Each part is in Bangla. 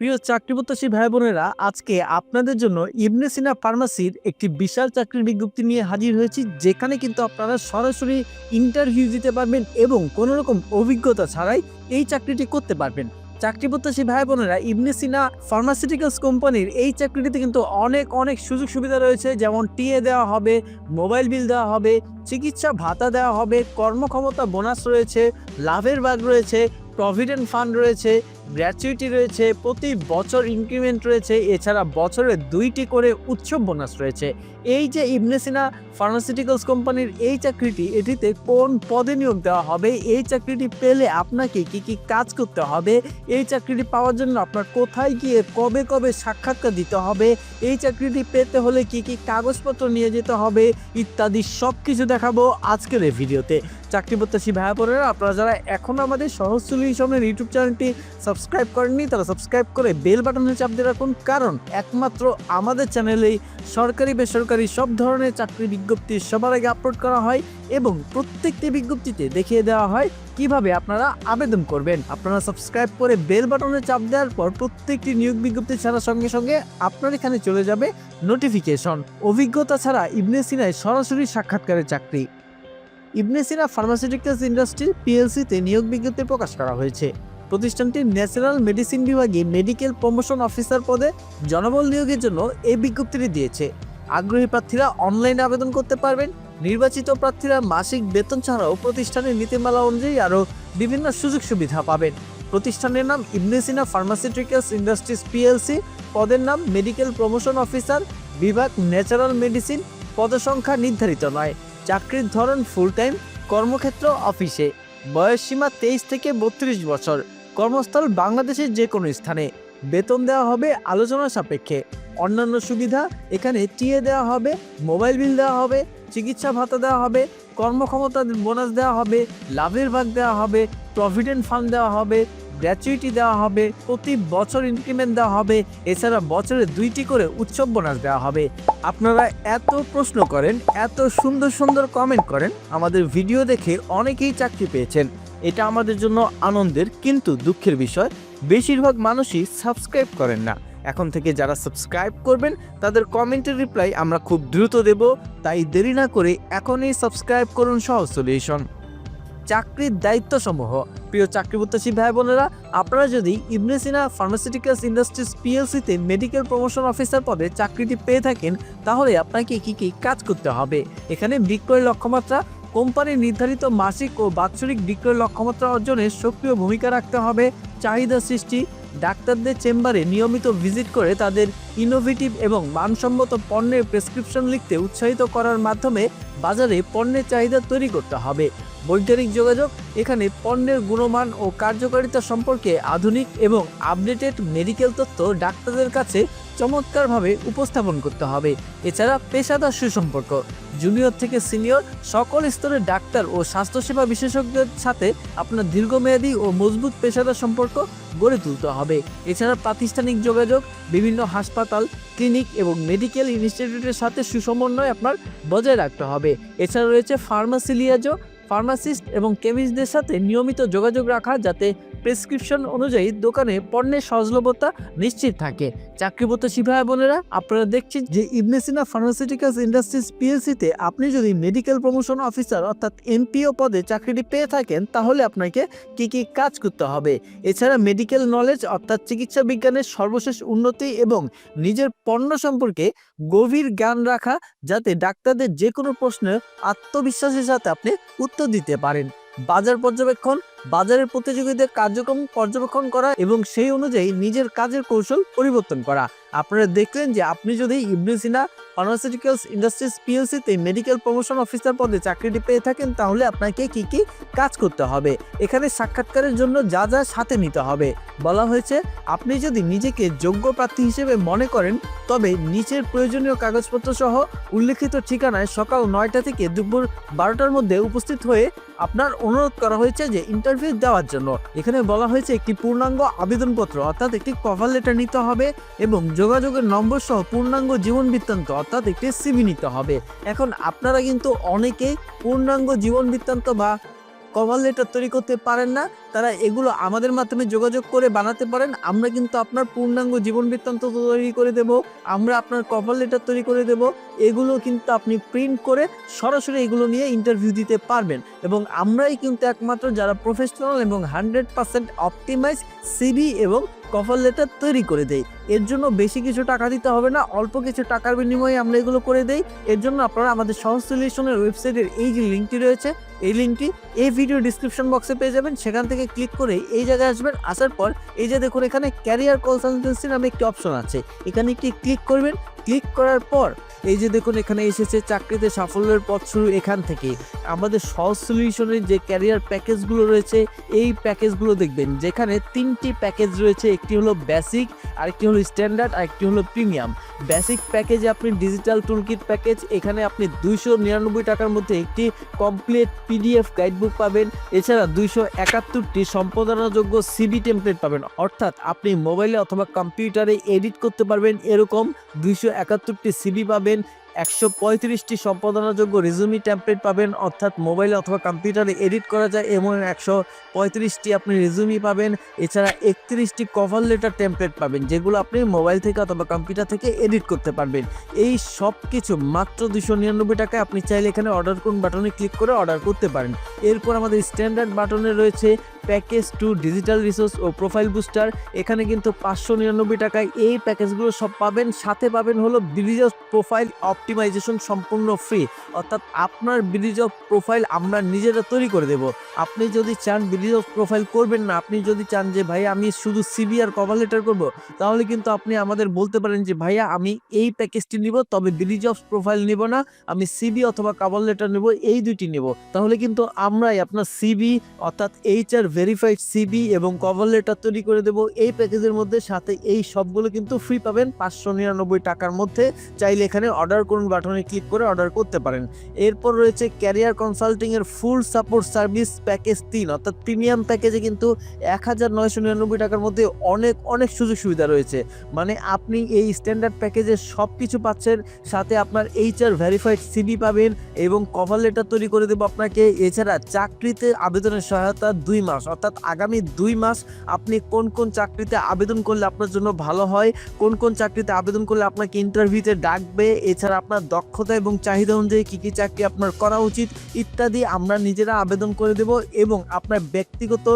প্রিয় চাকরিপ্রত্যাশী ভাই বোনেরা আজকে আপনাদের জন্য ইবনে সিনা ফার্মাসির একটি বিশাল চাকরির বিজ্ঞপ্তি নিয়ে হাজির হয়েছি, যেখানে কিন্তু আপনারা সরাসরি ইন্টারভিউ দিতে পারবেন এবং কোনো রকম অভিজ্ঞতা ছাড়াই এই চাকরিটি করতে পারবেন। চাকরি প্রত্যাশী ভাই বোনেরা ইবনে সিনা ফার্মাসিউটিক্যালস কোম্পানির এই চাকরিটিতে কিন্তু অনেক অনেক সুযোগ সুবিধা রয়েছে, যেমন টিএ দেওয়া হবে, মোবাইল বিল দেওয়া হবে, চিকিৎসা ভাতা দেওয়া হবে, কর্মক্ষমতা বোনাস রয়েছে, লাভের ভাগ রয়েছে, প্রভিডেন্ট ফান্ড রয়েছে গ্র্যাচুইটি রয়েছে, প্রতি বছর ইনক্রিমেন্ট রয়েছে, এছাড়া বছরে দুইটি করে উৎসব বোনাস রয়েছে। এই যে ইবনেসিনা ফার্মাসিউটিক্যালস কোম্পানির এই চাকরিটি, এটিতে কোন পদে নিয়োগ দেওয়া হবে, এই চাকরিটি পেলে আপনাকে কি কি কাজ করতে হবে, এই চাকরিটি পাওয়ার জন্য আপনার কোথায় গিয়ে কবে কবে সাক্ষাৎকার দিতে হবে, এই চাকরিটি পেতে হলে কি কি কাগজপত্র নিয়ে যেতে হবে, ইত্যাদি সব কিছু দেখাবো আজকের এই ভিডিওতে। চাকরি প্রত্যাশী ভাইয়া বোনেরা, আপনারা যারা এখনও আমাদের সহজ সলিউশনের ইউটিউব চ্যানেলটি সাবস্ক্রাইব করেননি, তারা সাবস্ক্রাইব করে বেল বাটনে চাপ দিয়ে রাখুন, কারণ একমাত্র আমাদের চ্যানেলেই সরকারি, বেসরকারি সব ধরনের চাকরি বিজ্ঞপ্তি সবার আগে আপলোড করা হয় এবং প্রত্যেকটি বিজ্ঞপ্তিতে দেখিয়ে দেওয়া হয় কীভাবে আপনারা আবেদন করবেন। আপনারা সাবস্ক্রাইব করে বেল বাটনে চাপ দেওয়ার পর প্রত্যেকটি নিয়োগ বিজ্ঞপ্তি ছাড়ার সঙ্গে সঙ্গে আপনার এখানে চলে যাবে নোটিফিকেশন। অভিজ্ঞতা ছাড়া ইবনে সিনায় সরাসরি সাক্ষাৎকারের চাকরি। ইবনে সিনা ফার্মাসিউটিক্যালস ইন্ডাস্ট্রি পিএলসিতে নিয়োগ বিজ্ঞপ্তি প্রকাশ করা হয়েছে। প্রতিষ্ঠানটি ন্যাশনাল মেডিসিন বিভাগে মেডিকেল প্রমোশন অফিসার পদে জনবল নিয়োগের জন্য এই বিজ্ঞপ্তিটি দিয়েছে। আগ্রহী প্রার্থীরা অনলাইনে আবেদন করতে পারবেন। নির্বাচিত প্রার্থীরা মাসিক বেতন ছাড়াও প্রতিষ্ঠানের নীতিমালা অনুযায়ী আরও বিভিন্ন সুযোগ সুবিধা পাবেন। প্রতিষ্ঠানের নাম ইবনেসিনা ফার্মাসিউটিক্যালস ইন্ডাস্ট্রিজ পিএলসি পদের নাম মেডিকেল প্রমোশন অফিসার, বিভাগ ন্যাচারাল মেডিসিন। পদসংখ্যা নির্ধারিত নয়। চাকরির ধরন ফুল টাইম কর্মক্ষেত্র অফিসে বয়সসীমা তেইশ থেকে বত্রিশ বছর। কর্মস্থল বাংলাদেশের যে কোনো স্থানে। বেতন দেওয়া হবে আলোচনা সাপেক্ষে। অন্যান্য সুবিধা, এখানে টিএ দেওয়া হবে, মোবাইল বিল দেওয়া হবে, চিকিৎসা ভাতা দেওয়া হবে কর্মক্ষমতা বোনাস দেওয়া হবে, লাভের ভাগ দেওয়া হবে, প্রভিডেন্ট ফান্ড দেওয়া হবে গ্র্যাচুইটি দেওয়া হবে, প্রতি বছর ইনক্রিমেন্ট দেওয়া হবে, এছাড়া বছরে দুইটি করে উৎসব বোনাস দেওয়া হবে। আপনারা এত প্রশ্ন করেন, এত সুন্দর সুন্দর কমেন্ট করেন, আমাদের ভিডিও দেখে অনেকেই চাকরি পেয়েছেন। এটা আমাদের জন্য আনন্দের কিন্তু দুঃখের বিষয়। বেশিরভাগ মানুষই সাবস্ক্রাইব করেন না। এখন থেকে যারা সাবস্ক্রাইব করবেন, তাদের কমেন্টের রিপ্লাই আমরা খুব দ্রুত দেব। তাই দেরি না করে এখনই সাবস্ক্রাইব করুন সহজ সলিউশন চাকরির দায়িত্বসমূহ। প্রিয় চাকরি প্রত্যাশী ভাই বোনেরা, আপনারা যদি ইবনেসিনা ফার্মাসিউটিক্যালস ইন্ডাস্ট্রিজ পিএলসিতে মেডিকেল প্রমোশন অফিসার পদে চাকরিটি পেয়ে থাকেন, তাহলে আপনাকে কি কি কাজ করতে হবে? এখানে বিক্রয়ের লক্ষ্যমাত্রা কোম্পানির নির্ধারিত মাসিক ও বাৎসরিক বিক্রয় লক্ষ্যমাত্রা অর্জনে সক্রিয় ভূমিকা রাখতে হবে, চাহিদা সৃষ্টি ডাক্তারদের চেম্বারে নিয়মিত ভিজিট করে তাদের ইনোভেটিভ এবং মানসম্মত পণ্যের প্রেসক্রিপশন লিখতে উৎসাহিত করার মাধ্যমে বাজারে পণ্যের চাহিদা তৈরি করতে হবে। বৈজ্ঞানিক যোগাযোগ, এখানে পণ্যের গুণমান ও কার্যকারিতা সম্পর্কে আধুনিক এবং আপডেটেড মেডিকেল তথ্য ডাক্তারদের কাছে চমৎকারভাবে উপস্থাপন করতে হবে। এছাড়া পেশাদার সুসম্পর্ক জুনিয়র থেকে সিনিয়র, সকল স্তরের ডাক্তার ও স্বাস্থ্যসেবা বিশেষজ্ঞদের সাথে আপনার দীর্ঘমেয়াদী ও মজবুত পেশাদার সম্পর্ক গড়ে তুলতে হবে। এছাড়া প্রাতিষ্ঠানিক যোগাযোগ, বিভিন্ন হাসপাতাল, ক্লিনিক এবং মেডিকেল ইনস্টিটিউটের সাথে সুসমন্বয় আপনার বজায় রাখতে হবে। এছাড়া রয়েছে ফার্মাসি লিয়াজো ফার্মাসিস্ট এবং কেমিস্টদের সাথে নিয়মিত যোগাযোগ রাখা যাতে প্রেসক্রিপশন অনুযায়ী দোকানে পণ্যের সহজলভ্যতা নিশ্চিত থাকে। চাকরিপত্র ভাই বোনেরা, আপনারা দেখছেন যে ইবনেসিনা ফার্মাসিউটিক্যালস ইন্ডাস্ট্রিজ পিএলসিতে আপনি যদি মেডিকেল প্রমোশন অফিসার অর্থাৎ এমপিও পদে চাকরিটি পেয়ে থাকেন, তাহলে আপনাকে কি কি কাজ করতে হবে? এছাড়া মেডিকেল নলেজ অর্থাৎ চিকিৎসা বিজ্ঞানের সর্বশেষ উন্নতি এবং নিজের পণ্য সম্পর্কে গভীর জ্ঞান রাখা, যাতে ডাক্তারদের যে কোনো প্রশ্নের আত্মবিশ্বাসের সাথে আপনি উত্তর দিতে পারেন। বাজার পর্যবেক্ষণ, বাজারের প্রতিযোগীদের কার্যক্রম পর্যবেক্ষণ করা এবং সেই অনুযায়ী নিজের কাজের কৌশল পরিবর্তন করা। আপনারা দেখলেন যে আপনি যদি ইবনেসিনা ফার্মাসিউটিক্যালস ইন্ডাস্ট্রিজ পিএলসিতে মেডিকেল প্রমোশন অফিসার পদে চাকরিটি পেয়ে থাকেন, তাহলে আপনাকে কি কি কাজ করতে হবে? এখানে সাক্ষাৎকারের জন্য যা যা সাথে নিতে হবে। বলা হয়েছে, আপনি যদি নিজেকে যোগ্য প্রার্থী হিসেবে মনে করেন, তবে নিচের প্রয়োজনীয় কাগজপত্র সহ উল্লেখিত ঠিকানায় সকাল নয়টা থেকে দুপুর বারোটার মধ্যে উপস্থিত হয়ে আপনার অনুরোধ করা হয়েছে যে ইন্টারভিউ দেওয়ার জন্য। এখানে বলা হয়েছে, একটি পূর্ণাঙ্গ আবেদনপত্র, অর্থাৎ একটি কভার লেটার নিতে হবে এবং যোগাযোগের নম্বর সহ পূর্ণাঙ্গ জীবন বৃত্তান্ত, অর্থাৎ একটি সিভি নিতে হবে। এখন আপনারা কিন্তু অনেকেই পূর্ণাঙ্গ জীবন বৃত্তান্ত বা কভার লেটার তৈরি করতে পারেন না, তারা এগুলো আমাদের মাধ্যমে যোগাযোগ করে বানাতে পারেন। আমরা কিন্তু আপনার পূর্ণাঙ্গ জীবন বৃত্তান্ত তৈরি করে দেব, আমরা আপনার কভার লেটার তৈরি করে দেব, এগুলো কিন্তু আপনি প্রিন্ট করে সরাসরি এগুলো নিয়ে ইন্টারভিউ দিতে পারবেন। এবং আমরাই কিন্তু একমাত্র যারা প্রফেশনাল এবং হান্ড্রেড পার্সেন্ট অপটিমাইজ সিবি এবং কভার লেটার তৈরি করে দেই। এর জন্য বেশি কিছু টাকা দিতে হবে না, অল্প কিছু টাকার বিনিময়ে আমরা এগুলো করে দেই। এর জন্য আপনারা আমাদের সহজ সলিউশনের ওয়েবসাইটের এই যে লিঙ্কটি রয়েছে এই লিঙ্কটি এই ভিডিও ডিসক্রিপশন বক্সে পেয়ে যাবেন। সেখান থেকে ক্লিক করে এই জায়গায় আসবেন। আসার পর এই যে দেখুন এখানে ক্যারিয়ার কনসালটেন্সি নামে একটি অপশন আছে। এখানে একটি ক্লিক করবেন। ক্লিক করার পর এই যে দেখুন, এখানে এসেছে চাকরিতে সাফল্যের পথ শুরু এখান থেকে। আমাদের সহজ সলিউশনের যে ক্যারিয়ার প্যাকেজগুলো রয়েছে, এই প্যাকেজগুলো দেখবেন, যেখানে তিনটি প্যাকেজ রয়েছে। একটি হলো বেসিক আরেকটি হলো স্ট্যান্ডার্ড আরেকটি হলো প্রিমিয়াম বেসিক প্যাকেজে আপনি ডিজিটাল টুলকিট প্যাকেজ এখানে আপনি দুইশো নিরানব্বই টাকার মধ্যে একটি কমপ্লিট পিডিএফ গাইডবুক পাবেন। এছাড়া দুইশো একাত্তরটি সম্পাদনাযোগ্য সিবি টেমপ্লেট পাবেন। অর্থাৎ আপনি মোবাইলে অথবা কম্পিউটারে এডিট করতে পারবেন। এরকম দুইশো একাত্তরটি সিবি পাবেন একশো পঁয়ত্রিশটি সম্পাদনাযোগ্য রেজুমি টেমপ্লেট পাবেন, অর্থাৎ মোবাইলে অথবা কম্পিউটারে এডিট করা যায় এমন একশো পঁয়ত্রিশটি আপনি রেজুমি পাবেন। এছাড়া একত্রিশটি কভার লেটার টেমপ্লেট পাবেন, যেগুলো আপনি মোবাইল থেকে অথবা কম্পিউটার থেকে এডিট করতে পারবেন। এই সব কিছু মাত্র দুশো নিরানব্বই টাকায় আপনি চাইলে এখানে অর্ডার করুন বাটনে ক্লিক করে অর্ডার করতে পারেন। এরপর আমাদের স্ট্যান্ডার্ড বাটনে রয়েছে প্যাকেজ টু ডিজিটাল রিসোর্স ও প্রোফাইল বুস্টার এখানে কিন্তু পাঁচশো নিরানব্বই টাকায় এই প্যাকেজগুলো সব পাবেন, সাথে পাবেন হলো অফ প্রোফাইল অপটিমাইজেশন সম্পূর্ণ ফ্রি, অর্থাৎ আপনার ব্রিজ অফ প্রোফাইল আমরা নিজেরা তৈরি করে দেব। আপনি যদি চান ব্রিজ অফ প্রোফাইল করবেন না, আপনি যদি চান যে, ভাই, আমি শুধু সিবি আর কভার লেটার করব তাহলে কিন্তু আপনি আমাদের বলতে পারেন যে, ভাইয়া, আমি এই প্যাকেজটি নিব, তবে ব্রিজ অফ প্রোফাইল নিব না, আমি সিবি অথবা কভার লেটার নেব, এই দুইটি নেব। তাহলে কিন্তু আমরাই আপনার সিবি অর্থাৎ এইচ আর ভেরিফাইড সিবি এবং কভার লেটার তৈরি করে দেব। এই প্যাকেজের মধ্যে সাথে এই সবগুলো কিন্তু ফ্রি পাবেন পাঁচশো নিরানব্বই টাকার মধ্যে। চাইলে এখানে অর্ডার করুন বাটনে ক্লিক করে অর্ডার করতে পারেন। এরপর রয়েছে ক্যারিয়ার কনসাল্টিং এর ফুল সাপোর্ট সার্ভিস প্যাকেজ তিন, অর্থাৎ প্রিমিয়াম প্যাকেজে কিন্তু এক হাজার নয়শো নিরানব্বই টাকার মধ্যে অনেক অনেক সুযোগ সুবিধা রয়েছে। মানে আপনি এই স্ট্যান্ডার্ড প্যাকেজে সব কিছু পাচ্ছেন, সাথে আপনার এইচ আর ভেরিফাইড সিবি পাবেন এবং কভার লেটার তৈরি করে দেবো আপনাকে। এছাড়া চাকরিতে আবেদনের সহায়তা দুই মাস, অর্থাৎ আগামী দুই মাস আপনি কোন কোন চাকরিতে আবেদন করলে আপনার জন্য ভালো হয়, কোন কোন চাকরিতে আবেদন করলে আপনাকে ইন্টারভিউতে ডাকবে, এছাড়া আপনার দক্ষতা এবং চাহিদা অনুযায়ী কী কী চাকরি আপনার করা উচিত ইত্যাদি আমরা নিজেরা আবেদন করে দেব এবং আপনার ব্যক্তিগত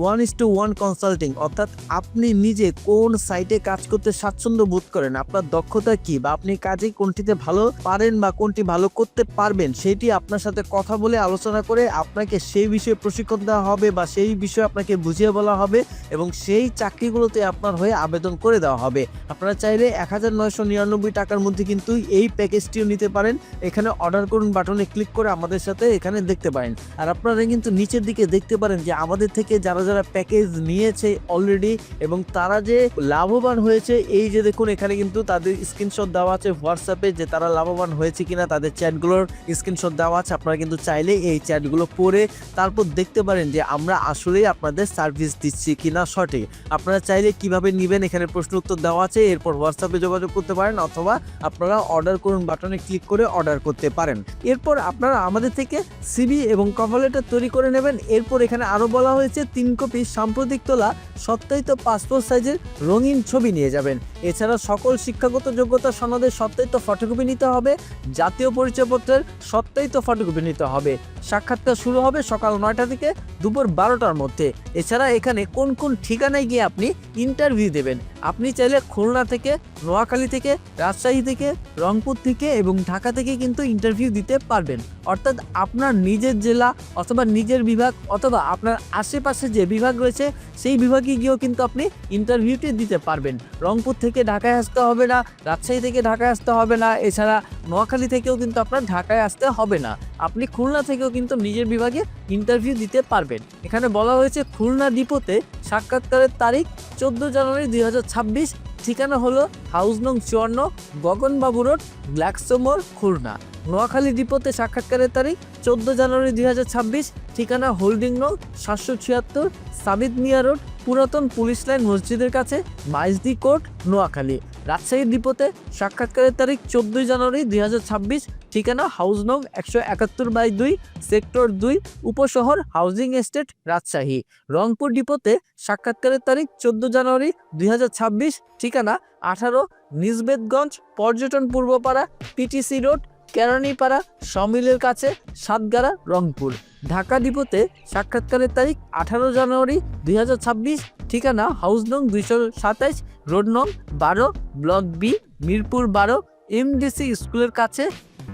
one is to one consulting অর্থাৎ আপনি নিজে কোন সাইটে কাজ করতে স্বাচ্ছন্দ্য বোধ করেন, আপনার দক্ষতা কি বা আপনি কাজে কোনটিতে ভালো পারেন বা কোনটি ভালো করতে পারবেন সেটি আপনার সাথে কথা বলে আলোচনা করে আপনাকে সেই বিষয়ে প্রশিক্ষণ দেওয়া হবে বা সেই বিষয়ে আপনাকে বুঝিয়ে বলা হবে এবং সেই চাকরিগুলোতে আপনার হয়ে আবেদন করে দেওয়া হবে। আপনারা চাইলে এক হাজার নয়শো নিরানব্বই টাকার মধ্যে কিন্তু এই প্যাকেজটিও নিতে পারেন। এখানে অর্ডার করুন বাটনে ক্লিক করে আমাদের সাথে এখানে দেখতে পারেন। আর আপনারা কিন্তু নিচের দিকে দেখতে পারেন যে আমাদের থেকে যারা যারা প্যাকেজ নিয়েছে অলরেডি এবং তারা যে লাভবান হয়েছে, এই যে দেখুন এখানে কিন্তু তাদের স্ক্রিনশট দেওয়া আছে হোয়াটসঅ্যাপে যে তারা লাভবান হয়েছে কিনা, তাদের চ্যাটগুলোর স্ক্রিনশট দেওয়া আছে। আপনারা কিন্তু চাইলে এই চ্যাটগুলো পড়ে তারপর দেখতে পারেন যে আমরা আসলেই আপনাদের সার্ভিস দিচ্ছি কিনা সঠিক। আপনারা চাইলে কীভাবে নেবেন এখানে প্রশ্ন উত্তর দেওয়া আছে, এরপর হোয়াটসঅ্যাপে যোগাযোগ করতে পারেন অথবা আপনারা অর্ডার করুন বাটনে ক্লিক করে অর্ডার করতে পারেন। এরপর আপনারা আমাদের থেকে সিবি এবং কভার লেটার তৈরি করে নেবেন। এরপর এখানে আরও বলা হয়েছে, তিন কপি সাম্প্রতিক তোলা, সত্যায়িত পাসপোর্ট সাইজের রঙিন ছবি নিয়ে যাবেন। এছাড়া সকল শিক্ষাগত যোগ্যতা সনদের সত্যায়িত ফটোকপি নিতে হবে, জাতীয় পরিচয়পত্রের সত্যায়িত ফটোকপি নিতে হবে। সাক্ষাৎকার শুরু হবে সকাল নয়টা থেকে দুপুর বারোটার মধ্যে। এছাড়া এখানে কোন কোন ঠিকানায় গিয়ে আপনি ইন্টারভিউ দেবেন? আপনি চাইলে খুলনা থেকে, নোয়াখালী থেকে, রাজশাহী থেকে, রংপুর থেকে এবং ঢাকা থেকে কিন্তু ইন্টারভিউ দিতে পারবেন। অর্থাৎ আপনার নিজের জেলা অথবা নিজের বিভাগ অথবা আপনার আশেপাশে যে বিভাগ রয়েছে, সেই বিভাগে গিয়েও কিন্তু আপনি ইন্টারভিউটি দিতে পারবেন। রংপুর থেকে ঢাকায় আসতে হবে না, রাজশাহী থেকে ঢাকায় আসতে হবে না। এছাড়া নোয়াখালী থেকেও কিন্তু আপনার ঢাকায় আসতে হবে না। আপনি খুলনা থেকেও কিন্তু নিজের বিভাগে ইন্টারভিউ দিতে পারবেন। এখানে বলা হয়েছে খুলনা ডিপোতে সাক্ষাৎকারের তারিখ চোদ্দ জানুয়ারি দুই হাজার ছাব্বিশ, ঠিকানা হলো হাউস নং চুয়ান্ন, গগনবাবু রোড গ্ল্যাক্সোমোর খুলনা। নোয়াখালী ডিপোতে সাক্ষাৎকারের তারিখ চোদ্দ জানুয়ারি দুই হাজার ছাব্বিশ, ঠিকানা হোল্ডিং নং সাতশো ছিয়াত্তর সাবিদ মিয়া রোড, পুরাতন পুলিশ লাইন মসজিদের কাছে, মাইজদি কোর্ট, নোয়াখালী। রাজশাহী ডিপোতে সাক্ষাৎকারের তারিখ চোদ্দোই জানুয়ারি দুই হাজার ছাব্বিশ, ঠিকানা হাউস নং একশো একাত্তর বাই দুই, সেক্টর দুই, উপশহর হাউজিং এস্টেট, রাজশাহী। রংপুর ডিপোতে সাক্ষাৎকারের তারিখ চোদ্দ জানুয়ারি দুই হাজার ছাব্বিশ, ঠিকানা আঠারো নিজবেদগঞ্জ পর্যটন পূর্বপাড়া, পিটিসি রোড, কেরানীপাড়া, সমিলের কাছে, সাতগাড়া, রংপুর। ঢাকা ডিপোতে সাক্ষাৎকারের তারিখ আঠারো জানুয়ারি দুই হাজার ছাব্বিশ, ঠিকানা হাউস নং দুইশো সাতাইশ, রোড নং বারো, ব্লক বি, মিরপুর বারো, এমডিসি স্কুলের কাছে,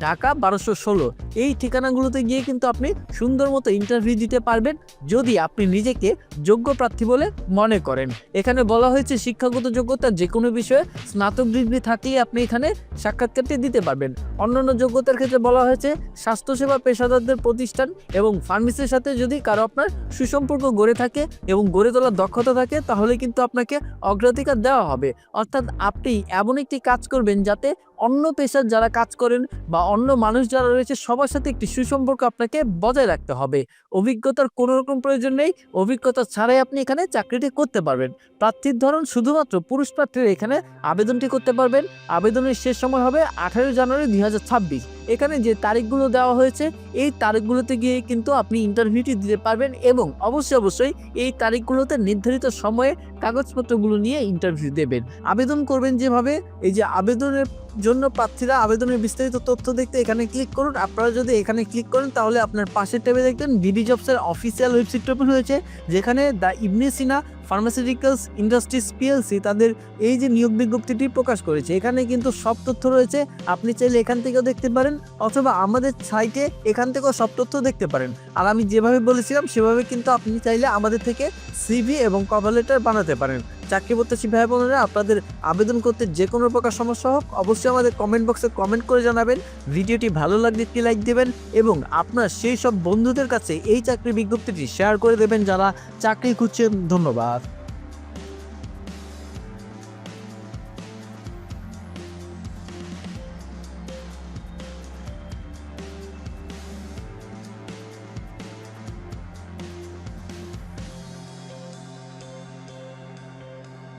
ঢাকা বারোশো ষোলো। এই ঠিকানাগুলোতে গিয়ে কিন্তু আপনি সুন্দর মতো ইন্টারভিউ দিতে পারবেন যদি আপনি নিজেকে যোগ্য প্রার্থী বলে মনে করেন। এখানে বলা হয়েছে শিক্ষাগত যোগ্যতা যে কোনো বিষয়ে স্নাতক ডিগ্রি থাকলেই আপনি এখানে সাক্ষাৎকারটি দিতে পারবেন। অন্যান্য যোগ্যতার ক্ষেত্রে বলা হয়েছে স্বাস্থ্যসেবা পেশাদারদের প্রতিষ্ঠান এবং ফার্মেসির সাথে যদি কারও আপনার সুসম্পর্ক গড়ে থাকে এবং গড়ে তোলার দক্ষতা থাকে, তাহলে কিন্তু আপনাকে অগ্রাধিকার দেওয়া হবে। অর্থাৎ আপনি এমন একটি কাজ করবেন যাতে অন্য পেশার যারা কাজ করেন বা অন্য মানুষ যারা রয়েছে, সবার সাথে একটি সুসম্পর্ক আপনাকে বজায় রাখতে হবে। অভিজ্ঞতার কোনো রকম প্রয়োজন নেই। অভিজ্ঞতা ছাড়াই আপনি এখানে চাকরিটি করতে পারবেন। প্রার্থীর ধরন শুধুমাত্র পুরুষ প্রার্থীরা এখানে আবেদনটি করতে পারবেন। আবেদনের শেষ সময় হবে আঠারোই জানুয়ারি দুই হাজার ছাব্বিশ। এখানে যে তারিখগুলো দেওয়া হয়েছে, এই তারিখগুলোতে গিয়ে কিন্তু আপনি ইন্টারভিউটি দিতে পারবেন এবং অবশ্যই অবশ্যই এই তারিখগুলোতে নির্ধারিত সময়ে কাগজপত্রগুলো নিয়ে ইন্টারভিউ দেবেন। আবেদন করবেন যেভাবে, এই যে আবেদনের জন্য প্রার্থীরা আবেদনের বিস্তারিত তথ্য দেখতে এখানে ক্লিক করুন। আপনারা যদি এখানে ক্লিক করেন, তাহলে আপনার পাশের টেবে দেখবেন বিডি জবসের অফিসিয়াল ওয়েবসাইট ওপেন হয়েছে, যেখানে the Ibn Sina pharmaceuticals industries PLC তাদের এই যে নিয়োগ বিজ্ঞপ্তিটি প্রকাশ করেছে, এখানে কিন্তু সব তথ্য রয়েছে, আপনি চাইলে এখান থেকেও দেখতে পারেন, অথবা আমাদের সাইটে এখান থেকেও সব তথ্য দেখতে পারেন। আর আমি যেভাবে বলেছিলাম, সেভাবে কিন্তু আপনি চাইলে আমাদের থেকে সিভি এবং কভার লেটার বানাতে পারেন। চাকরি প্রত্যাশী ভাই বোনেরা, আপনাদের আবেদন করতে যে কোনো প্রকার সমস্যা হোক, অবশ্যই আমাদের কমেন্ট বক্সে কমেন্ট করে জানাবেন। ভিডিওটি ভালো লাগলে একটি লাইক দেবেন এবং আপনার সেই সব বন্ধুদের কাছে এই চাকরি বিজ্ঞপ্তিটি শেয়ার করে দেবেন যারা চাকরি খুঁজছেন। ধন্যবাদ।